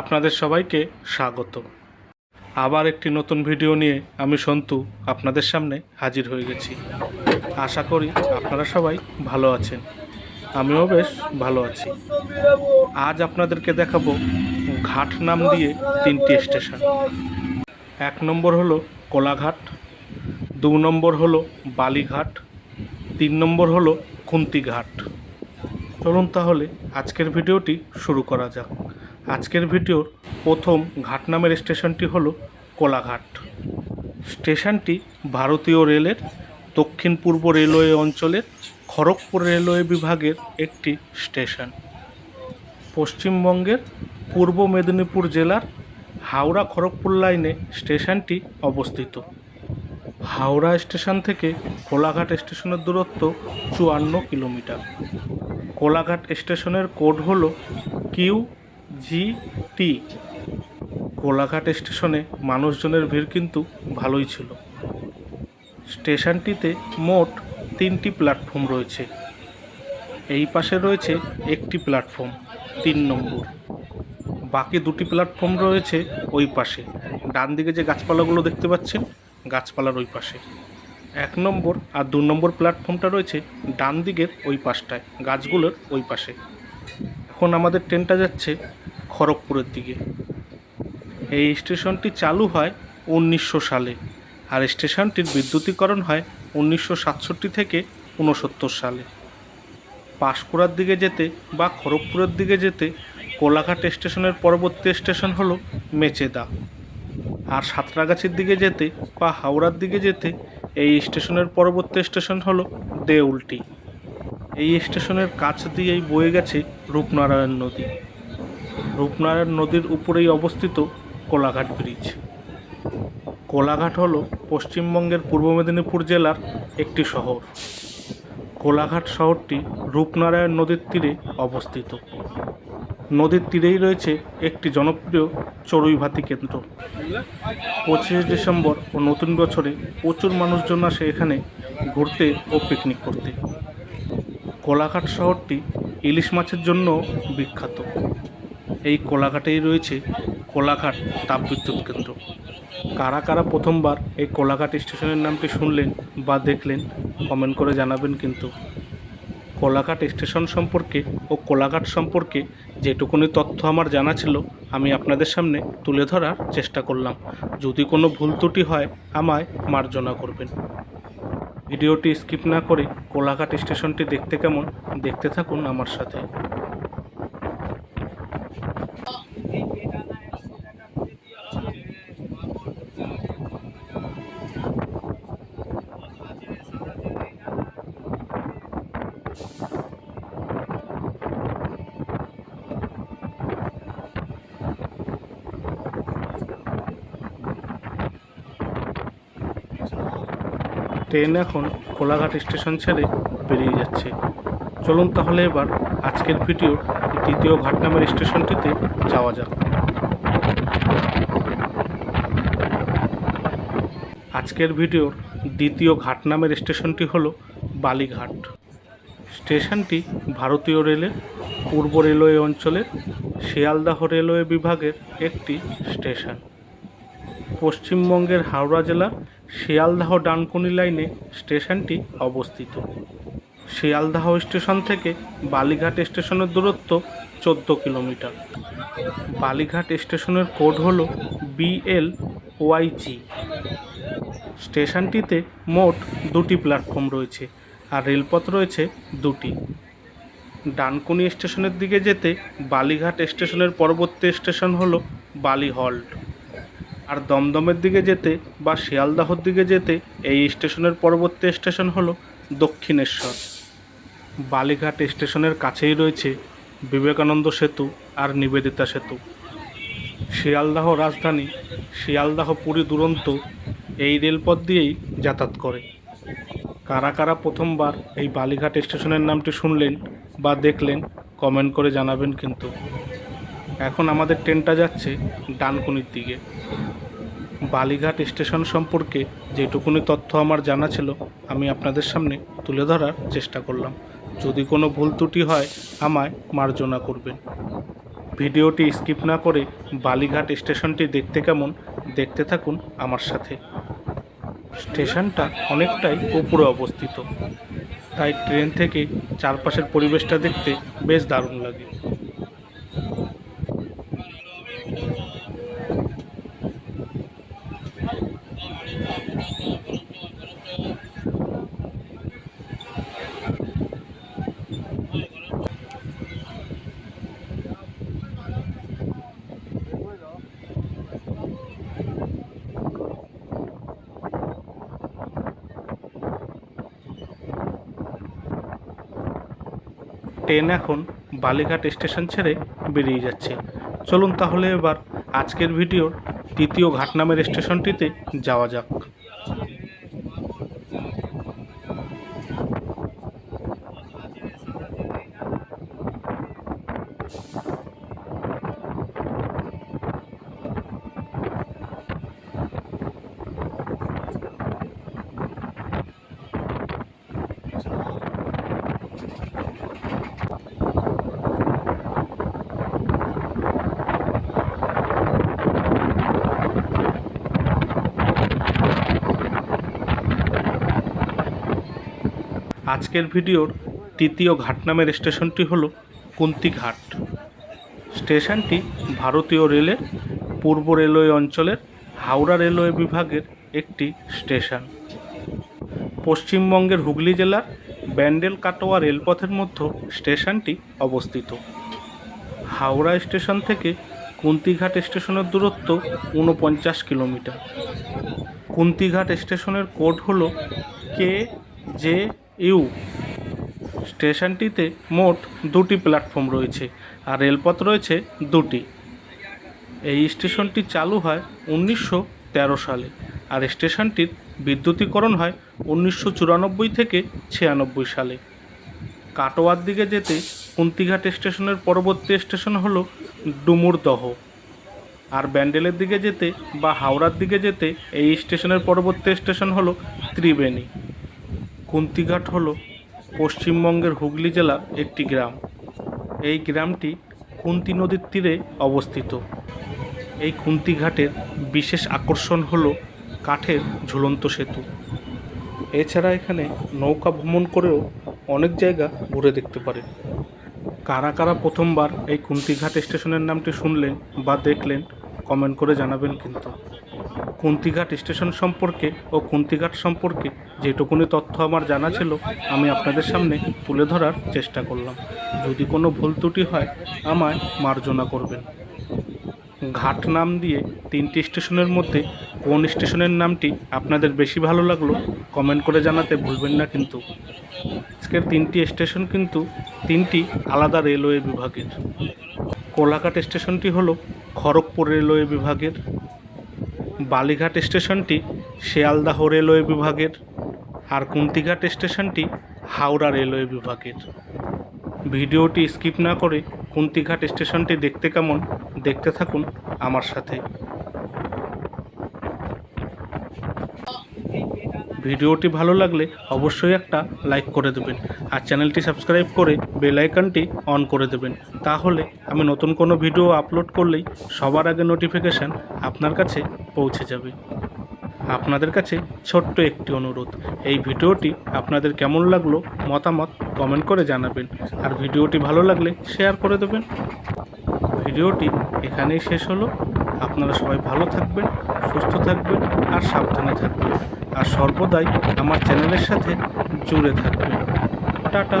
আপনাদের সবাইকে স্বাগত। আবার একটি নতুন ভিডিও নিয়ে আমি সন্তু আপনাদের সামনে হাজির হয়ে গেছি। আশা করি আপনারা সবাই ভালো আছেন। আমিও বেশ ভালো আছি। আজ আপনাদেরকে দেখাবো ঘাট নাম দিয়ে তিনটি স্টেশন। এক নম্বর হলো কোলাঘাট, দু নম্বর হলো বালিঘাট, তিন নম্বর হলো খুন্তিঘাট। চলুন তাহলে আজকের ভিডিওটি শুরু করা যাক। আজকের ভিডিওর প্রথম ঘাট নামের স্টেশনটি হলো কোলাঘাট। স্টেশনটি ভারতীয় রেলের দক্ষিণ পূর্ব রেলওয়ে অঞ্চলের খড়গপুর রেলওয়ে বিভাগের একটি স্টেশন। পশ্চিমবঙ্গের পূর্ব মেদিনীপুর জেলার হাওড়া খড়গপুর লাইনে স্টেশনটি অবস্থিত। হাওড়া স্টেশন থেকে কোলাঘাট স্টেশনের দূরত্ব চুয়ান্ন কিলোমিটার। কোলাঘাট স্টেশনের কোড হল কিউ জি টি। কোলাঘাট স্টেশনে মানুষজনের ভিড় কিন্তু ভালোই ছিল। স্টেশনটিতে মোট তিনটি প্ল্যাটফর্ম রয়েছে। এই পাশে রয়েছে একটি প্ল্যাটফর্ম, তিন নম্বর। বাকি দুটি প্ল্যাটফর্ম রয়েছে ওই পাশে। ডান দিকে যে গাছপালাগুলো দেখতে পাচ্ছেন, গাছপালার ওই পাশে। এক নম্বর আর দু নম্বর প্ল্যাটফর্মটা রয়েছে ডান দিকের ওই পাশটায়, গাছগুলোর ওই পাশে। এখন আমাদের ট্রেনটা যাচ্ছে খড়গপুরের দিকে। এই স্টেশনটি চালু হয় উনিশশো সালে, আর স্টেশনটির বিদ্যুতীকরণ হয় উনিশশো সাতষট্টি থেকে ঊনসত্তর সালে। পাঁশকুড়ার দিকে যেতে বা খড়গপুরের দিকে যেতে কোলাঘাট স্টেশনের পরবর্তী স্টেশন হলো মেচেদা, আর সাঁতরাগাছির দিকে যেতে বা হাওড়ার দিকে যেতে এই স্টেশনের পরবর্তী স্টেশন হলো দেউলটি। এই স্টেশনের কাছ দিয়েই বয়ে গেছে রূপনারায়ণ নদী। রূপনারায়ণ নদীর উপরেই অবস্থিত কোলাঘাট ব্রিজ। কোলাঘাট হলো পশ্চিমবঙ্গের পূর্ব মেদিনীপুর জেলার একটি শহর। কোলাঘাট শহরটি রূপনারায়ণ নদীর তীরে অবস্থিত। নদীর তীরেই রয়েছে একটি জনপ্রিয় চড়ুইভাতি কেন্দ্র। পঁচিশে ডিসেম্বর ও নতুন বছরে প্রচুর মানুষজন আসে এখানে ঘুরতে ও পিকনিক করতে। কোলাঘাট শহরটি ইলিশ মাছের জন্য বিখ্যাত। এই কোলাঘাটেই রয়েছে কোলাঘাট তাপবিদ্যুৎ কেন্দ্র। কারা কারা প্রথমবার এই কোলাঘাট স্টেশনের নামটি শুনলেন বা দেখলেন কমেন্ট করে জানাবেন কিন্তু। কোলাঘাট স্টেশন সম্পর্কে ও কোলাঘাট সম্পর্কে যেটুকুনি তথ্য আমার জানা ছিল, আমি আপনাদের সামনে তুলে ধরার চেষ্টা করলাম। যদি কোনো ভুল ত্রুটি হয়, আমায় মার্জনা করবেন। ভিডিওটি স্কিপ না করে কোলাঘাট স্টেশনটি দেখতে কেমন, দেখতে থাকুন আমার সাথে। ট্রেন এখন কোলাঘাট স্টেশন ছেড়ে বেরিয়ে যাচ্ছে। চলুন তাহলে এবার আজকের ভিডিও দ্বিতীয় ঘাট নামের স্টেশনটিতে যাওয়া যাক। আজকের ভিডিওর দ্বিতীয় ঘাট নামের স্টেশনটি হলো বালিঘাট। স্টেশনটি ভারতীয় রেলের পূর্ব রেলওয়ে অঞ্চলের শিয়ালদাহ রেলওয়ে বিভাগের একটি স্টেশন। পশ্চিমবঙ্গের হাওড়া জেলার শিয়ালদাহ ডানকুনি লাইনে স্টেশনটি অবস্থিত। শিয়ালদাহ স্টেশন থেকে বালিঘাট স্টেশনের দূরত্ব চোদ্দ কিলোমিটার। বালিঘাট স্টেশনের কোড হল বিএল ওয়াইজি স্টেশনটিতে মোট দুটি প্ল্যাটফর্ম রয়েছে আর রেলপথ রয়েছে দুটি। ডানকুনি স্টেশনের দিকে যেতে বালিঘাট স্টেশনের পরবর্তী স্টেশন হলো বালি হল্ট আর দমদমের দিকে যেতে বা শিয়ালদাহর দিকে যেতে এই স্টেশনের পরবর্তী স্টেশন হলো দক্ষিণেশ্বর। বালিঘাট স্টেশনের কাছেই রয়েছে বিবেকানন্দ সেতু আর নিবেদিতা সেতু। শিয়ালদাহ রাজধানী, শিয়ালদাহ পুরী দুরন্ত এই রেলপথ দিয়েই যাতায়াত করে। কারা কারা প্রথমবার এই বালিঘাট স্টেশনের নামটি শুনলেন বা দেখলেন, কমেন্ট করে জানাবেন কিন্তু। এখন আমাদের ট্রেনটা যাচ্ছে ডানকুনির দিকে। বালিঘাট স্টেশন সম্পর্কে যেটুকুনি তথ্য আমার জানা ছিল, আমি আপনাদের সামনে তুলে ধরার চেষ্টা করলাম। যদি কোনো ভুল ত্রুটি হয়, আমায় মার্জনা করবেন। ভিডিওটি স্কিপ না করে বালিঘাট স্টেশনটি দেখতে কেমন, দেখতে থাকুন আমার সাথে। স্টেশনটা অনেকটাই উপরে অবস্থিত। তাই ট্রেন থেকে চারপাশের পরিবেশটা দেখতে বেশ দারুণ লাগে। ট্রেন এখন বালিঘাট স্টেশন ছেড়ে বেরিয়ে যাচ্ছে। চলুন তাহলে এবার আজকের ভিডিওর তৃতীয় ঘাট নামের স্টেশনটিতে যাওয়া যাক। আজকের ভিডিওর তৃতীয় ঘাট নামের স্টেশনটি হলো কুন্তিঘাট স্টেশনটি ভারতীয় রেলের পূর্ব রেলওয়ে অঞ্চলের হাওড়া রেলওয়ে বিভাগের একটি স্টেশন। পশ্চিমবঙ্গের হুগলি জেলার ব্যান্ডেল কাটোয়া রেলপথের মধ্যে স্টেশনটি অবস্থিত। হাওড়া স্টেশন থেকে কুন্তিঘাট স্টেশনের দূরত্ব ঊনপঞ্চাশ কিলোমিটার। কুন্তিঘাট স্টেশনের কোড হলো কে জে ইউ। স্টেশনটিতে মোট দুটি প্ল্যাটফর্ম রয়েছে আর রেলপথ রয়েছে দুটি। এই স্টেশনটি চালু হয় উনিশশো তেরো সালে আর স্টেশনটির বিদ্যুতীকরণ হয় উনিশশো চুরানব্বই থেকে ছিয়ানব্বই সালে। কাটোয়ার দিকে যেতে কুন্তিঘাট স্টেশনের পরবর্তী স্টেশন হলো ডুমুরদহ আর ব্যান্ডেলের দিকে যেতে বা হাওড়ার দিকে যেতে এই স্টেশনের পরবর্তী স্টেশন হলো ত্রিবেণী। কুন্তিঘাট হল পশ্চিমবঙ্গের হুগলি জেলার একটি গ্রাম। এই গ্রামটি কুন্তি নদীর তীরে অবস্থিত। এই কুন্তিঘাটের বিশেষ আকর্ষণ হল কাঠের ঝুলন্ত সেতু। এছাড়া এখানে নৌকা ভ্রমণ করেও অনেক জায়গা ঘুরে দেখতে পারেন। কারা কারা প্রথমবার এই কুন্তিঘাট স্টেশনের নামটি শুনলেন বা দেখলেন, কমেন্ট করে জানাবেন কিন্তু। কুন্তিঘাট স্টেশন সম্পর্কে ও কুন্তিঘাট সম্পর্কে যেটুকুনি তথ্য আমার জানা ছিল, আমি আপনাদের সামনে তুলে ধরার চেষ্টা করলাম। যদি কোনো ভুল ত্রুটি হয়, আমায় মার্জনা করবেন। ঘাট নাম দিয়ে তিনটি স্টেশনের মধ্যে কোন স্টেশনের নামটি আপনাদের বেশি ভালো লাগল, কমেন্ট করে জানাতে ভুলবেন না কিন্তু। আজকের তিনটি স্টেশন কিন্তু তিনটি আলাদা রেলওয়ে বিভাগের। কোলাঘাট স্টেশনটি হলো খড়গপুর রেলওয়ে বিভাগের বালিঘাট স্টেশনটি শিয়ালদাহ রেলওয়ে বিভাগের আর কুন্তিঘাট স্টেশনটি হাওড়া রেলওয়ে বিভাগের। ভিডিওটি স্কিপ না করে কুন্তিঘাট স্টেশনটি দেখতে কেমন, দেখতে থাকুন আমার সাথে। ভিডিওটি ভালো লাগলে অবশ্যই একটা লাইক করে দেবেন আর চ্যানেলটি সাবস্ক্রাইব করে বেল আইকনটি অন করে দেবেন। তাহলে আমি নতুন কোনো ভিডিও আপলোড করলেই সবার আগে নোটিফিকেশান আপনার কাছে পৌঁছে যাবে। আপনাদের কাছে ছোট্ট একটি অনুরোধ, এই ভিডিওটি আপনাদের কেমন লাগল মতামত কমেন্ট করে জানাবেন আর ভিডিওটি ভালো লাগলে শেয়ার করে দেবেন। ভিডিওটি এখানেই শেষ হলো। আপনারা সবাই ভালো থাকবেন, সুস্থ থাকবেন আর সাবধানে থাকবেন। আর সর্বদাই আমার চ্যানেলের সাথে জুড়ে থাকবে। টাটা।